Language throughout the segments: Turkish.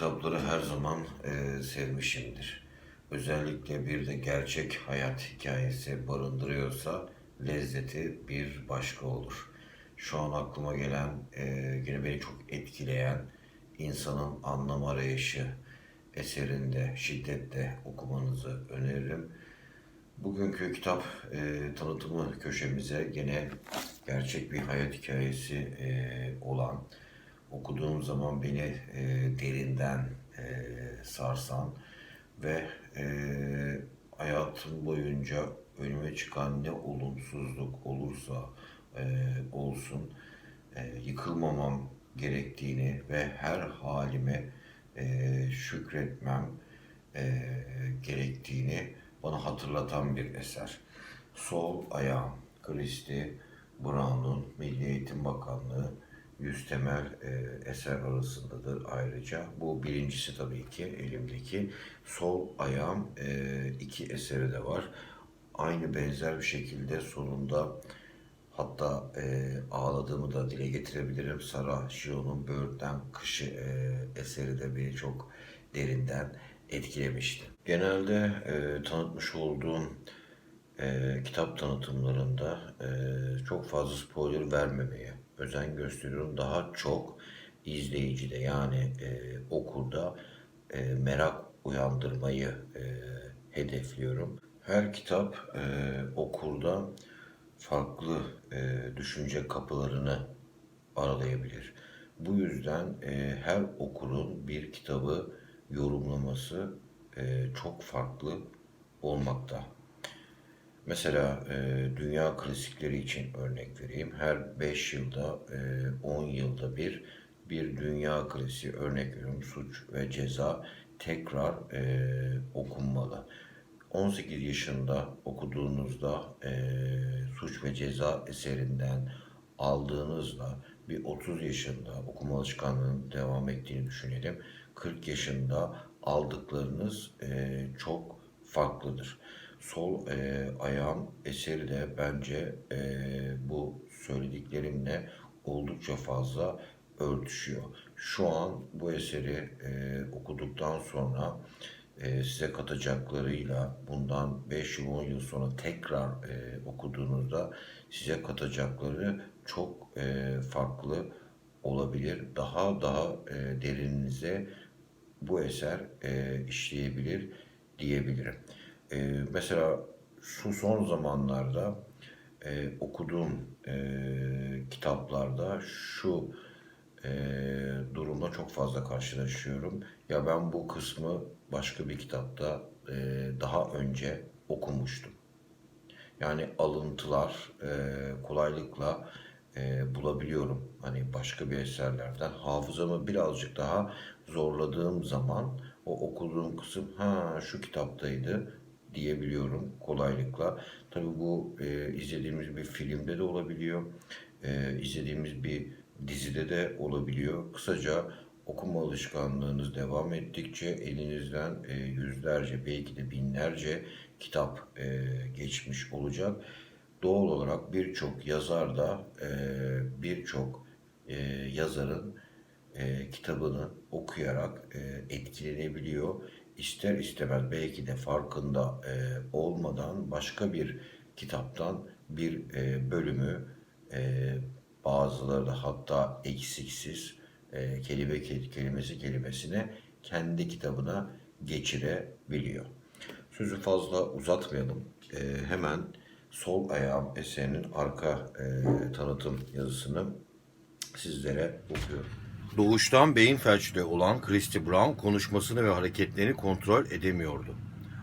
kitapları her zaman e, sevmişimdir. Özellikle bir de gerçek hayat hikayesi barındırıyorsa lezzeti bir başka olur. Şu an aklıma gelen, e, yine beni çok etkileyen insanın anlam arayışı eserinde şiddetle okumanızı öneririm. Bugünkü kitap e, tanıtımı köşemize gene gerçek bir hayat hikayesi e, olan, okuduğum zaman beni e, derinden e, sarsan ve e, hayatım boyunca önüme çıkan ne olumsuzluk olursa e, olsun e, yıkılmamam gerektiğini ve her halime e, şükretmem e, gerektiğini bana hatırlatan bir eser. Sol ayağım Christy Brown'un Milli Eğitim Bakanlığı yüz temel e, eser arasındadır ayrıca. Bu birincisi tabii ki elimdeki. Sol ayağım e, iki eseri de var. Aynı benzer bir şekilde sonunda hatta e, ağladığımı da dile getirebilirim. Sara Şion'un Böğürtlen Kışı e, eseri de beni çok derinden etkilemişti. Genelde e, tanıtmış olduğum e, kitap tanıtımlarında e, çok fazla spoiler vermemeye özen gösteriyorum. Daha çok izleyicide yani e, okurda e, merak uyandırmayı e, hedefliyorum. Her kitap e, okurda farklı e, düşünce kapılarını aralayabilir. Bu yüzden e, her okurun bir kitabı yorumlaması e, çok farklı olmakta. Mesela e, dünya klasikleri için örnek vereyim. Her 5 yılda, e, 10 yılda bir bir dünya klasiği örnek veriyorum. Suç ve ceza tekrar e, okunmalı. 18 yaşında okuduğunuzda e, suç ve ceza eserinden aldığınızda bir 30 yaşında okuma alışkanlığının devam ettiğini düşünelim. 40 yaşında aldıklarınız e, çok farklıdır. Sol e, ayağım eseri de bence e, bu söylediklerimle oldukça fazla örtüşüyor. Şu an bu eseri e, okuduktan sonra e, size katacaklarıyla bundan 5 yıl 10 yıl sonra tekrar e, okuduğunuzda size katacakları çok e, farklı olabilir. Daha daha e, derininize bu eser e, işleyebilir diyebilirim. E, mesela şu son zamanlarda e, okuduğum e, kitaplarda şu e, durumla çok fazla karşılaşıyorum. Ya ben bu kısmı başka bir kitapta e, daha önce okumuştum. Yani alıntılar e, kolaylıkla e, bulabiliyorum. Hani başka bir eserlerden. Hafızamı birazcık daha zorladığım zaman o okuduğum kısım ha şu kitaptaydı diyebiliyorum kolaylıkla. Tabii bu e, izlediğimiz bir filmde de olabiliyor. E, izlediğimiz bir dizide de olabiliyor. Kısaca okuma alışkanlığınız devam ettikçe elinizden e, yüzlerce belki de binlerce kitap e, geçmiş olacak. Doğal olarak birçok yazar da e, birçok e, yazarın e, kitabını okuyarak e, etkilenebiliyor. İster istemez belki de farkında e, olmadan başka bir kitaptan bir e, bölümü e, bazıları da hatta eksiksiz e, kelime kelimesi kelimesine kendi kitabına geçirebiliyor. Sözü fazla uzatmayalım. E, hemen sol ayağım eserinin arka e, tanıtım yazısını sizlere okuyorum. Doğuştan beyin felçli olan Christy Brown konuşmasını ve hareketlerini kontrol edemiyordu.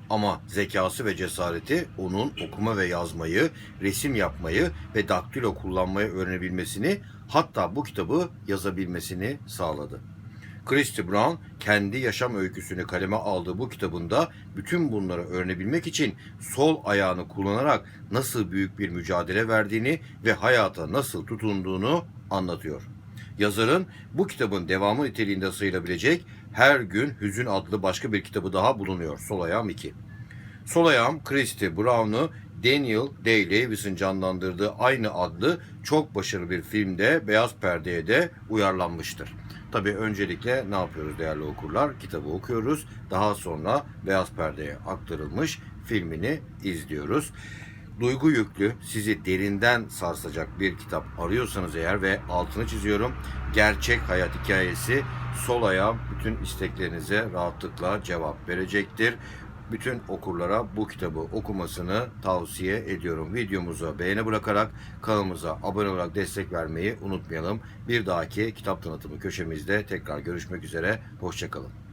Ama zekası ve cesareti onun okuma ve yazmayı, resim yapmayı ve daktilo kullanmayı öğrenebilmesini, hatta bu kitabı yazabilmesini sağladı. Christy Brown kendi yaşam öyküsünü kaleme aldığı bu kitabında bütün bunları öğrenebilmek için sol ayağını kullanarak nasıl büyük bir mücadele verdiğini ve hayata nasıl tutunduğunu anlatıyor. Yazarın bu kitabın devamı niteliğinde sayılabilecek Her Gün Hüzün adlı başka bir kitabı daha bulunuyor. Sol Ayağım 2. Sol Christy Brown'u Daniel Day-Lewis'in canlandırdığı aynı adlı çok başarılı bir filmde beyaz perdeye de uyarlanmıştır. Tabii öncelikle ne yapıyoruz değerli okurlar? Kitabı okuyoruz. Daha sonra beyaz perdeye aktarılmış filmini izliyoruz. Duygu yüklü, sizi derinden sarsacak bir kitap arıyorsanız eğer ve altını çiziyorum. Gerçek hayat hikayesi sol ayağım bütün isteklerinize rahatlıkla cevap verecektir. Bütün okurlara bu kitabı okumasını tavsiye ediyorum. Videomuza beğeni bırakarak kanalımıza abone olarak destek vermeyi unutmayalım. Bir dahaki kitap tanıtımı köşemizde tekrar görüşmek üzere. Hoşçakalın.